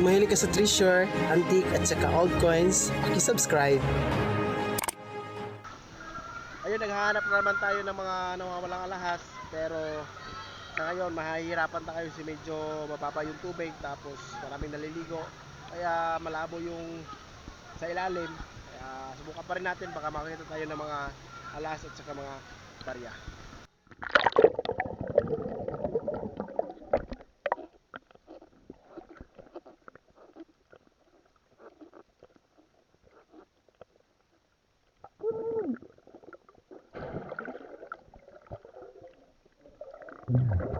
Kung mahilig ka sa treasure, antique at saka old coins, subscribe. Ayun, naghahanap na naman tayo ng mga nawawalang alahas. Pero sa ngayon, mahihirapan tayo kasi medyo mababa yung tubig. Tapos maraming naliligo. Kaya malabo yung sa ilalim. Kaya subukan pa rin natin. Baka makakita tayo ng mga alahas at saka mga barya. Yeah.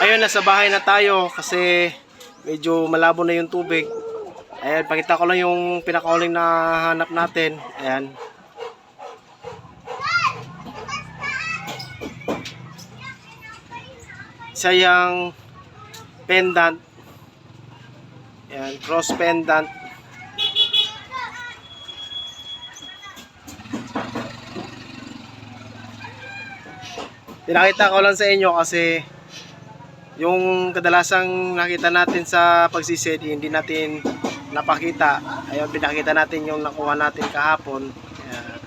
Ayun, nasa bahay na tayo kasi medyo malabo na yung tubig. Ayan, pakita ko lang yung pinakauling na hanap natin. Ayan. Isa yung pendant. Ayan, cross pendant. Pinakita ko lang sa inyo kasi yung kadalasang nakita natin sa pagsisid, hindi natin napakita. Ayun, pinakita natin yung nakuha natin kahapon. Ayan.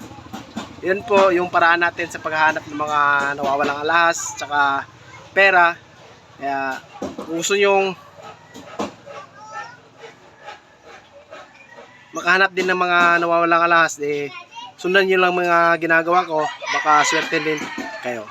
Yun po yung paraan natin sa paghahanap ng mga nawawalang alahas, tsaka pera. Kaya, kung gusto nyong makahanap din ng mga nawawalang alahas, eh, sundan nyo lang mga ginagawa ko, baka swerte din kayo.